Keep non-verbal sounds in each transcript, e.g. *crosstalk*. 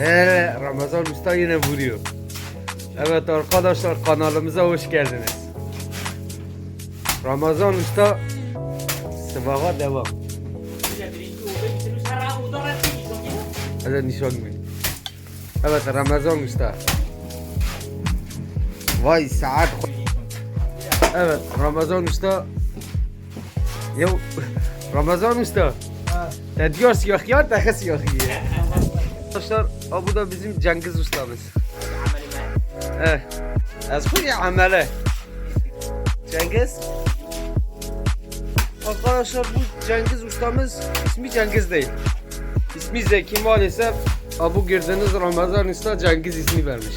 Ee, Ramazan Usta yine vuruyor. Evet arkadaşlar kanalımıza hoş geldiniz. Ramazan Usta Sıvağa devam. Hadi nişan mı? Evet Ramazan Usta. Vay saat. Evet Ramazan Usta. Yo *laughs* Ramazan Usta. Yok ya da yok ya. Arkadaşlar bu da bizim Cengiz ustamız. Eh. Az ya amele. Cengiz. Arkadaşlar bu Cengiz ustamız ismi Cengiz değil. İsmi Zeki maalesef bu gördüğünüz Ramazan Usta Cengiz ismi vermiş. *laughs*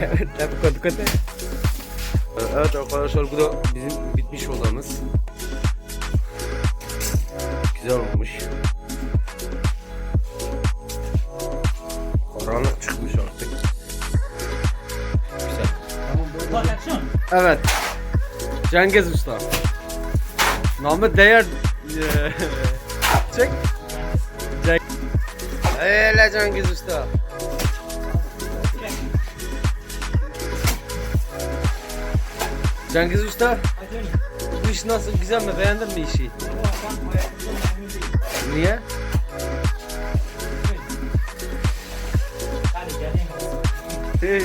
evet tabi kodu kodu. Evet arkadaşlar bu da bizim bitmiş odamız. Güzel olmuş. Evet. Cengiz Usta. Namı değer. Çek. Cenk. Öyle Cengiz Usta. Cengiz Usta. Bu iş nasıl? Güzel mi? Beğendin mi işi? Niye? Hey.